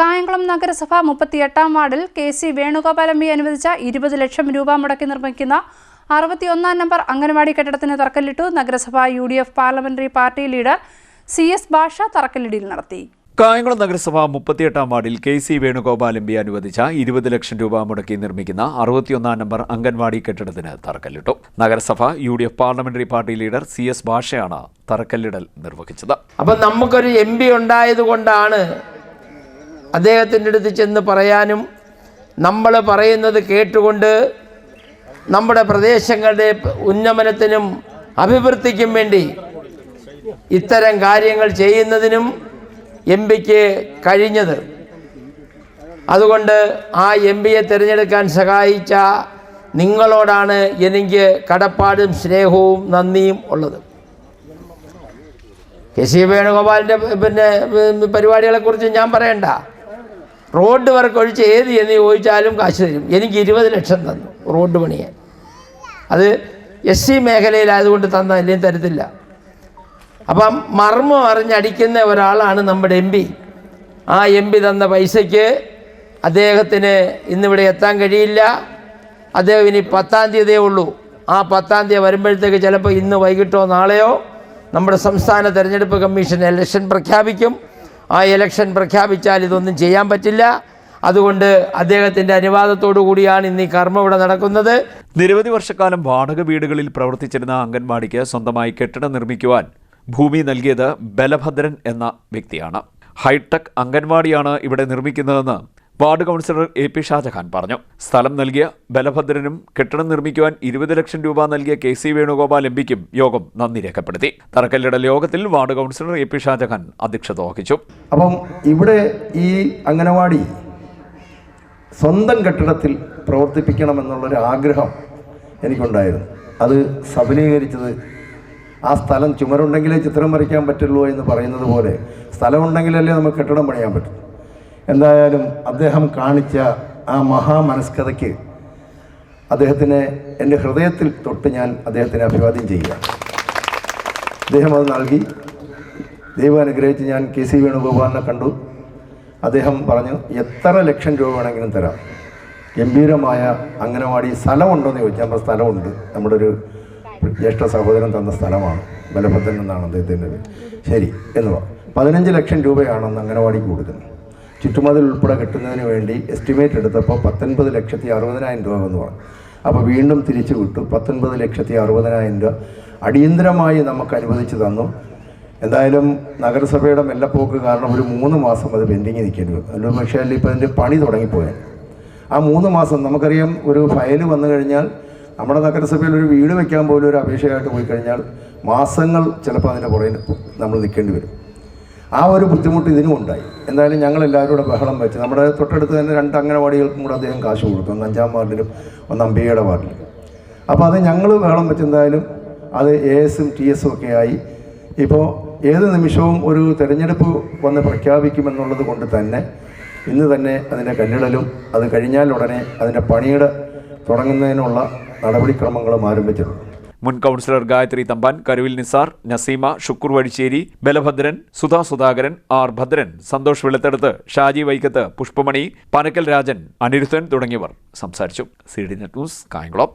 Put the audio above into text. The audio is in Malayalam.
കായംകുളം നഗരസഭ മുപ്പത്തിയെട്ടാം വാർഡിൽ K C Venugopal M P അനുവദിച്ച ഇരുപത് ലക്ഷം രൂപ മുടക്കി നിർമ്മിക്കുന്ന അറുപത്തിയൊന്നാം നമ്പർ അംഗൻവാടി കെട്ടിടത്തിന് തറക്കല്ലിട്ടു നഗരസഭ U D F parliamentary party leader C S Basha തറക്കല്ലിടിയിൽ നടത്തി. കായംകുളം നഗരസഭ മുപ്പത്തിയെട്ടാം വാർഡിൽ K C Venugopal M P അനുവദിച്ച ഇരുപത് ലക്ഷം രൂപ മുടക്കി നിർമ്മിക്കുന്ന അറുപത്തിയൊന്നാം നമ്പർ അംഗൻവാടി കെട്ടിടത്തിന് തറക്കല്ലിട്ടു. നഗരസഭ U D F parliamentary party leader C S ഭാഷയാണ് തറക്കല്ലിടൽ നിർവഹിച്ചത്. അപ്പം നമുക്കൊരു എം പി ഉണ്ടായത് കൊണ്ടാണ് അദ്ദേഹത്തിന്റെ അടുത്ത് ചെന്ന് പറയാനും നമ്മൾ പറയുന്നത് കേട്ടുകൊണ്ട് നമ്മുടെ പ്രദേശങ്ങളുടെ ഉന്നമനത്തിനും അഭിവൃദ്ധിക്കും വേണ്ടി ഇത്തരം കാര്യങ്ങൾ ചെയ്യുന്നതിനും എം പിക്ക് കഴിഞ്ഞത്. അതുകൊണ്ട് ആ എം പിയെ തിരഞ്ഞെടുക്കാൻ സഹായിച്ച നിങ്ങളോടാണ് എനിക്ക് കടപ്പാടും സ്നേഹവും നന്ദിയും ഉള്ളത്. കെ സി വേണുഗോപാലിന്റെ പിന്നെ പരിപാടികളെക്കുറിച്ച് ഞാൻ പറയണ്ട. റോഡ് വർക്ക് ഒഴിച്ച് ഏത് എന്ന് ചോദിച്ചാലും കാശ് തരും. എനിക്ക് ഇരുപത് ലക്ഷം തന്നു റോഡ് പണിയാൻ. അത് എസ് സി മേഖലയിലായതുകൊണ്ട് തന്ന അല്ലെങ്കിൽ തരത്തില്ല. അപ്പം മർമ്മം അറിഞ്ഞടിക്കുന്ന ഒരാളാണ് നമ്മുടെ എം പി ആ എം പി തന്ന പൈസയ്ക്ക് അദ്ദേഹത്തിന് ഇന്നിവിടെ എത്താൻ കഴിയില്ല. അദ്ദേഹം ഇനി പത്താം തീയതിയേ ഉള്ളൂ. ആ പത്താം തീയതി വരുമ്പോഴത്തേക്ക് ചിലപ്പോൾ ഇന്ന് വൈകിട്ടോ നാളെയോ നമ്മുടെ സംസ്ഥാന തെരഞ്ഞെടുപ്പ് കമ്മീഷൻ ഇലക്ഷൻ പ്രഖ്യാപിക്കും. ആ ഇലക്ഷൻ പ്രഖ്യാപിച്ചാൽ ഇതൊന്നും ചെയ്യാൻ പറ്റില്ല. അതുകൊണ്ട് അദ്ദേഹത്തിന്റെ അനുവാദത്തോടു കൂടിയാണ് ഇന്ന് ഈ കർമ്മം ഇവിടെ നടക്കുന്നത്. നിരവധി വർഷക്കാലം വാടക വീടുകളിൽ പ്രവർത്തിച്ചിരുന്ന അംഗൻവാടിക്ക് സ്വന്തമായി കെട്ടിടം നിർമ്മിക്കുവാൻ ഭൂമി നൽകിയത് ബലഭദ്രൻ എന്ന വ്യക്തിയാണ്. ഹൈടെക് അംഗൻവാടിയാണ് ഇവിടെ നിർമ്മിക്കുന്നതെന്ന് ward councillor A P Shajahan പറഞ്ഞു. സ്ഥലം നൽകിയ ബലഭദ്രനും കെട്ടിടം നിർമ്മിക്കുവാൻ ഇരുപത് ലക്ഷം രൂപ നൽകിയ കെ സി വേണുഗോപാൽ എം പിക്കും യോഗം നന്ദി രേഖപ്പെടുത്തി. തറക്കല്ലിട യോഗത്തിൽ ward councillor A P Shajahan അധ്യക്ഷത വഹിച്ചു. അപ്പം ഇവിടെ ഈ അംഗനവാടി സ്വന്തം കെട്ടിടത്തിൽ പ്രവർത്തിപ്പിക്കണമെന്നുള്ളൊരു ആഗ്രഹം എനിക്കുണ്ടായിരുന്നു. അത് സഫലീകരിച്ചത് ആ സ്ഥലം ചുമരുണ്ടെങ്കിലേ ചിത്രം വരയ്ക്കാൻ പറ്റുള്ളൂ എന്ന് പറയുന്നത് പോലെ സ്ഥലമുണ്ടെങ്കിലല്ലേ നമുക്ക് കെട്ടിടം പണിയാൻ പറ്റും. എന്തായാലും അദ്ദേഹം കാണിച്ച ആ മഹാമനസ്കതയ്ക്ക് അദ്ദേഹത്തിന് എന്റെ ഹൃദയത്തിൽ തൊട്ട് ഞാൻ അദ്ദേഹത്തിന് അഭിവാദ്യം ചെയ്യുക. അദ്ദേഹം അത് നൽകി. ദൈവം അനുഗ്രഹിച്ച് ഞാൻ കെ സി വേണുഗോപാലിനെ കണ്ടു. അദ്ദേഹം പറഞ്ഞു എത്ര ലക്ഷം രൂപ വേണമെങ്കിലും തരാം. ഗംഭീരമായ അംഗനവാടി സ്ഥലമുണ്ടോ എന്ന് ചോദിച്ചാൽ നമ്മുടെ സ്ഥലമുണ്ട്. നമ്മുടെ ഒരു ജ്യേഷ്ഠ സഹോദരൻ തന്ന സ്ഥലമാണ്. ബലഭദ്രൻ എന്നാണ് അദ്ദേഹത്തിന്റെ ശരി എന്ന് പറഞ്ഞു. പതിനഞ്ച് ലക്ഷം രൂപയാണെന്ന് അംഗനവാടിക്ക് കൊടുക്കുന്നത് ചുറ്റുമതിൽ ഉൾപ്പെടെ കിട്ടുന്നതിന് വേണ്ടി എസ്റ്റിമേറ്റ് എടുത്തപ്പോൾ പത്തൊൻപത് ലക്ഷത്തി അറുപതിനായിരം രൂപ എന്ന് പറഞ്ഞു. അപ്പോൾ വീണ്ടും തിരിച്ചു വിട്ടു. പത്തൊൻപത് ലക്ഷത്തി അറുപതിനായിരം രൂപ അടിയന്തരമായി നമുക്ക് അനുവദിച്ചു തന്നു. എന്തായാലും നഗരസഭയുടെ മെല്ലപ്പോക്ക് കാരണം ഒരു മൂന്ന് മാസം അത് പെൻഡിങ് നിൽക്കേണ്ടി വരും അല്ലെങ്കിൽ പക്ഷേ അല്ലെങ്കിൽ ഇപ്പോൾ അതിന്റെ പണി തുടങ്ങിപ്പോയാൽ ആ മൂന്ന് മാസം നമുക്കറിയാം ഒരു ഫയൽ വന്നു കഴിഞ്ഞാൽ നമ്മുടെ നഗരസഭയിൽ ഒരു വീട് വയ്ക്കാൻ പോലും ഒരു അപേക്ഷയായിട്ട് പോയി കഴിഞ്ഞാൽ മാസങ്ങൾ ചിലപ്പോൾ അതിന്റെ പുറകിൽ നമ്മൾ നിൽക്കേണ്ടി വരും. ആ ഒരു ബുദ്ധിമുട്ട് ഇതിനും ഉണ്ടായി. എന്തായാലും ഞങ്ങൾ എല്ലാവരും കൂടെ ബഹളം വെച്ച് നമ്മുടെ തൊട്ടടുത്ത് തന്നെ രണ്ട് അംഗനവാടികൾക്കും കൂടെ അദ്ദേഹം കാശ് കൊടുത്തു. ഒന്ന് അഞ്ചാം വാർഡിലും ഒന്ന് അമ്പികയുടെ വാർഡിലും. അപ്പോൾ അത് ഞങ്ങൾ ബഹളം വെച്ച് എന്തായാലും അത് എ എസും ടി എസും ഒക്കെ ആയി. ഇപ്പോൾ ഏത് നിമിഷവും ഒരു തെരഞ്ഞെടുപ്പ് വന്ന് പ്രഖ്യാപിക്കുമെന്നുള്ളത് കൊണ്ട് തന്നെ ഇന്ന് തന്നെ അതിന്റെ കല്ലിടലും അത് കഴിഞ്ഞാൽ ഉടനെ അതിന്റെ പണിയുടെ തുടങ്ങുന്നതിനുള്ള നടപടിക്രമങ്ങളും ആരംഭിച്ചിട്ടുണ്ട്. മുൻ കൗൺസിലർ ഗായത്രി തമ്പാൻ കരുവിൽ നിസാർ നസീമ ഷുക്കൂർ വഴിച്ചേരി ബലഭദ്രൻ സുധാ സുധാകരൻ ആർ ഭദ്രൻ സന്തോഷ് വെളുത്തെടുത്ത് ഷാജി വൈക്കത്ത് പുഷ്പമണി പനക്കൽ രാജൻ അനിരുദ്ധൻ തുടങ്ങിയവർ സംസാരിച്ചു. C D net news Kayamkulam.